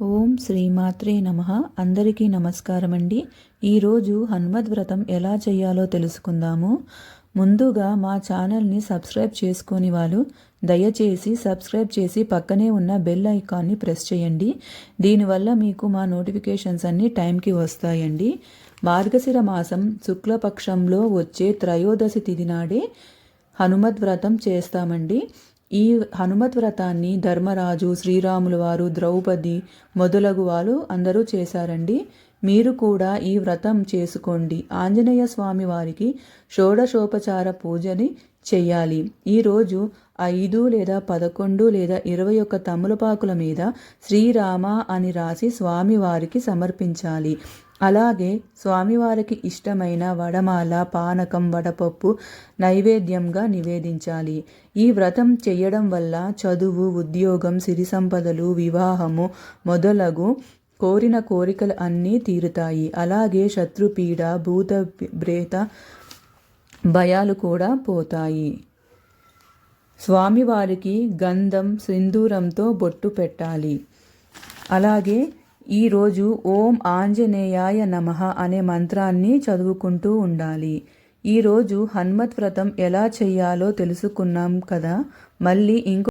ఓం శ్రీమాత్రే నమ. అందరికీ నమస్కారం అండి ఈరోజు హనుమద్ వ్రతం ఎలా చేయాలో తెలుసుకుందాము. ముందుగా మా ఛానల్ని సబ్స్క్రైబ్ చేసుకొని వాళ్ళు దయచేసి సబ్స్క్రైబ్ చేసి పక్కనే ఉన్న బెల్ ఐకాన్ని ప్రెస్ చేయండి. దీనివల్ల మీకు మా నోటిఫికేషన్స్ అన్నీ టైంకి వస్తాయండి. మార్గశిర మాసం శుక్లపక్షంలో వచ్చే త్రయోదశి తిది నాడే హనుమద్ వ్రతం చేస్తామండి. ఈ హనుమత్ వ్రతాన్ని ధర్మరాజు శ్రీరాములు వారు ద్రౌపది మొదలగు వారు అందరూ చేశారండి. మీరు కూడా ఈ వ్రతం చేసుకోండి. ఆంజనేయ స్వామి వారికి షోడశోపచార పూజని చెయ్యాలి ఈరోజు ఐదు లేదా పదకొండు లేదా ఇరవై ఒక్క తమలపాకుల మీద శ్రీరామ అని రాసి స్వామివారికి సమర్పించాలి. అలాగే స్వామివారికి ఇష్టమైన వడమాల పానకం వడపప్పు నైవేద్యంగా నివేదించాలి. ఈ వ్రతం చేయడం వల్ల చదువు ఉద్యోగం సిరి సంపదలు వివాహము మొదలగు కోరిన కోరికలు అన్నీ తీరుతాయి. అలాగే శత్రుపీడ భూత బ్రేత భయాలు కూడా పోతాయి. స్వామివారికి గంధం సింధూరంతో బొట్టు పెట్టాలి. అలాగే ఈరోజు ఓం ఆంజనేయాయ నమ అనే మంత్రాన్ని చదువుకుంటూ ఉండాలి. ఈరోజు హనుమత్ వ్రతం ఎలా చేయాలో తెలుసుకున్నాం కదా? మళ్ళీ ఇంకో